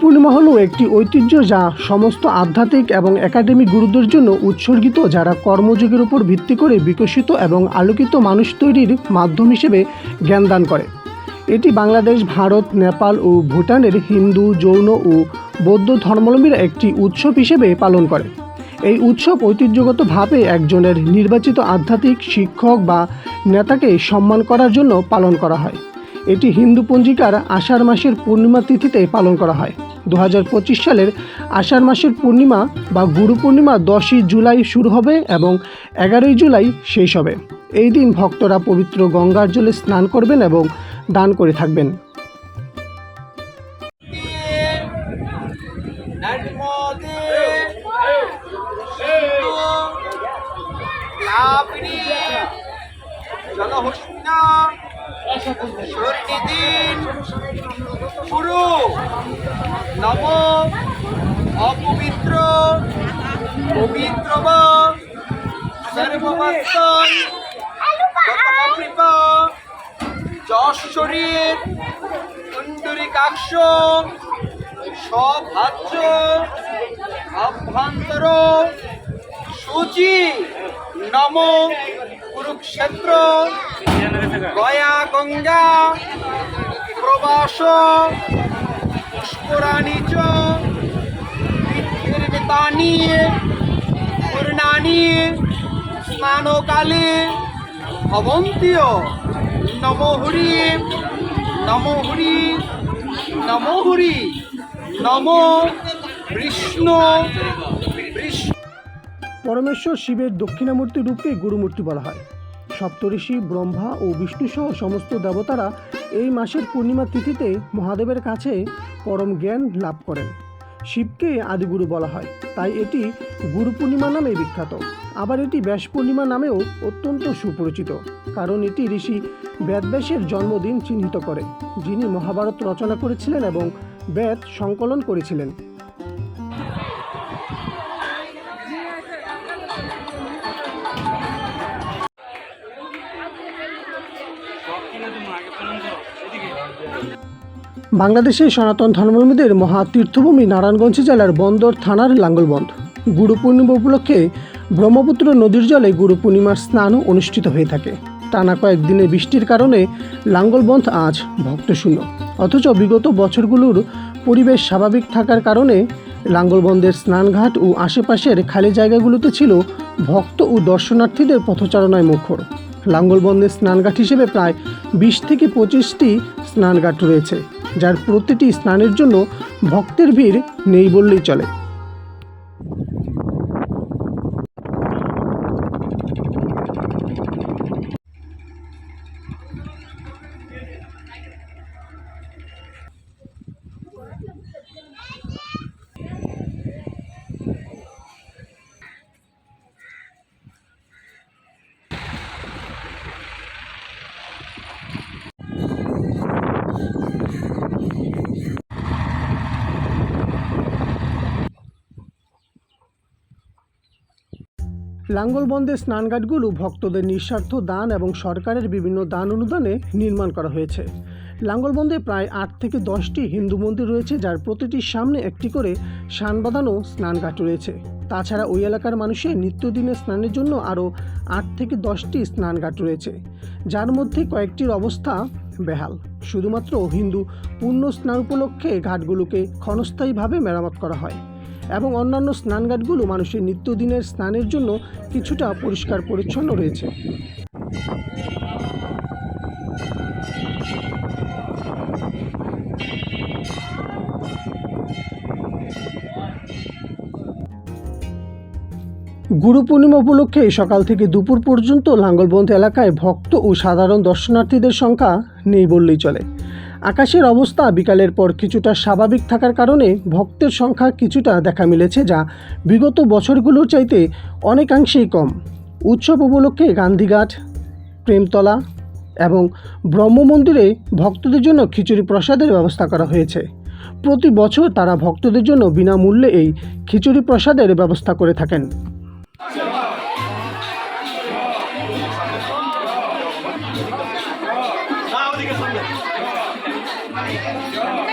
পূর্ণিমা হলো একটি ঐতিহ্য যা সমস্ত আধ্যাত্মিক এবং একাডেমিক গুরুদের জন্য উৎসর্গিত, যারা কর্মযোগের উপর ভিত্তি করে বিকশিত এবং আলোকিত মানুষ তৈরির মাধ্যম হিসেবে জ্ঞানদান করে। এটি বাংলাদেশ, ভারত, নেপাল ও ভুটানের হিন্দু, জৈন ও বৌদ্ধ ধর্মাবলম্বীরা একটি উৎসব হিসেবে পালন করে। এই উৎসব ঐতিহ্যগতভাবে একজনের নির্বাচিত আধ্যাত্মিক শিক্ষক বা নেতাকে সম্মান করার জন্য পালন করা হয়। এটি হিন্দু পঞ্জিকার আষাঢ় মাসের পূর্ণিমা তিথিতে পালন করা হয়। দু হাজার পঁচিশ সালের আষাঢ় মাসের পূর্ণিমা বা গুরু পূর্ণিমা দশই জুলাই শুরু হবে এবং এগারোই জুলাই শেষ হবে। এই দিন ভক্তরা পবিত্র গঙ্গার জলে স্নান করবেন এবং দান করে থাকবেন। স্বর্ণিদিন পুরু নম অপবিত্র পবিত্র বা সর্বমস্তন কৃপা যশ্বরীর কুণ্ডরিকাক্ষ সভাজ্য অভ্যন্তর সূচি। নম কুরুক্ষেত্র, গয়া, গঙ্গা, প্রবাস, পুষ্করাণী চ তীর্থির্মিতানি পূর্ণানি স্নানকালে, ভবন্তীয়, নমহুরি নমহুরি নমহুরি, নম বিষ্ণু পরমেশ্বর শিবের দক্ষিণামূর্তি রূপকে গুরুমূর্তি বলা হয়। সপ্তঋষি, ব্রহ্মা ও বিষ্ণুসহ সমস্ত দেবতারা এই মাসের পূর্ণিমা তিথিতে মহাদেবের কাছে পরম জ্ঞান লাভ করেন। শিবকে আদিগুরু বলা হয়, তাই এটি গুরু পূর্ণিমা নামে বিখ্যাত। আবার এটি ব্যাস পূর্ণিমা নামেও অত্যন্ত সুপরিচিত, কারণ এটি ঋষি বেদব্যাসের জন্মদিন চিহ্নিত করে, যিনি মহাভারত রচনা করেছিলেন এবং বেদ সংকলন করেছিলেন। বাংলাদেশের সনাতন ধর্মাবলম্বীদের মহা তীর্থভূমি নারায়ণগঞ্জ জেলার বন্দর থানার লাঙ্গলবন্ধ। গুরু পূর্ণিমা উপলক্ষে ব্রহ্মপুত্র নদীর জলে গুরু পূর্ণিমার স্নান অনুষ্ঠিত হয়ে থাকে। টানা কয়েকদিনের বৃষ্টির কারণে লাঙ্গলবন্ধ আজ ভক্তশূন্য। অথচ বিগত বছরগুলোর পরিবেশ স্বাভাবিক থাকার কারণে লাঙ্গলবন্ধের স্নানঘাট ও আশেপাশের খালি জায়গাগুলোতে ছিল ভক্ত ও দর্শনার্থীদের পথচারণায় মুখর। লাঙ্গলবন্ধের স্নানঘাট হিসেবে প্রায় বিশ থেকে পঁচিশটি স্নানঘাট রয়েছে, যার প্রতিটি স্নানের জন্য ভক্তের ভিড় নেই বললেই চলে। লাঙ্গলবন্দের স্নানঘাটগুলো ভক্তদের নিঃস্বার্থ দান এবং সরকারের বিভিন্ন দান অনুদানে নির্মাণ করা হয়েছে। লাঙ্গলবন্দে প্রায় আট থেকে দশটি হিন্দু মন্দির রয়েছে, যার প্রতিটির সামনে একটি করে বাঁধানো স্নানঘাট রয়েছে। তাছাড়া ওই এলাকার মানুষের নিত্যদিনের স্নানের জন্য আরও আট থেকে দশটি স্নানঘাট রয়েছে, যার মধ্যে কয়েকটির অবস্থা বেহাল। শুধুমাত্র হিন্দু পূর্ণ স্নান উপলক্ষে ঘাটগুলোকে ক্ষণস্থায়ীভাবে মেরামত করা হয়। এবং অন্যান্য স্নানঘাটগুলো মানুষের নিত্যদিনের স্নানের জন্য কিছুটা পরিষ্কার পরিচ্ছন্ন রয়েছে। গুরু পূর্ণিমা উপলক্ষে সকাল থেকে দুপুর পর্যন্ত লাঙ্গলবন্ধ এলাকায় ভক্ত ও সাধারণ দর্শনার্থীদের সংখ্যা নেই বললেই চলে। আকাশের অবস্থা বিকালের পর কিছুটা স্বাভাবিক থাকার কারণে ভক্তের সংখ্যা কিছুটা দেখা মিলেছে, যা বিগত বছরগুলোর চাইতে অনেকাংশেই কম। উৎসব উপলক্ষে গান্ধীঘাট, প্রেমতলা এবং ব্রহ্ম মন্দিরে ভক্তদের জন্য খিচুড়ি প্রসাদের ব্যবস্থা করা হয়েছে। প্রতি বছর তারা ভক্তদের জন্য বিনামূল্যে এই খিচুড়ি প্রসাদের ব্যবস্থা করে থাকেন। Yeah.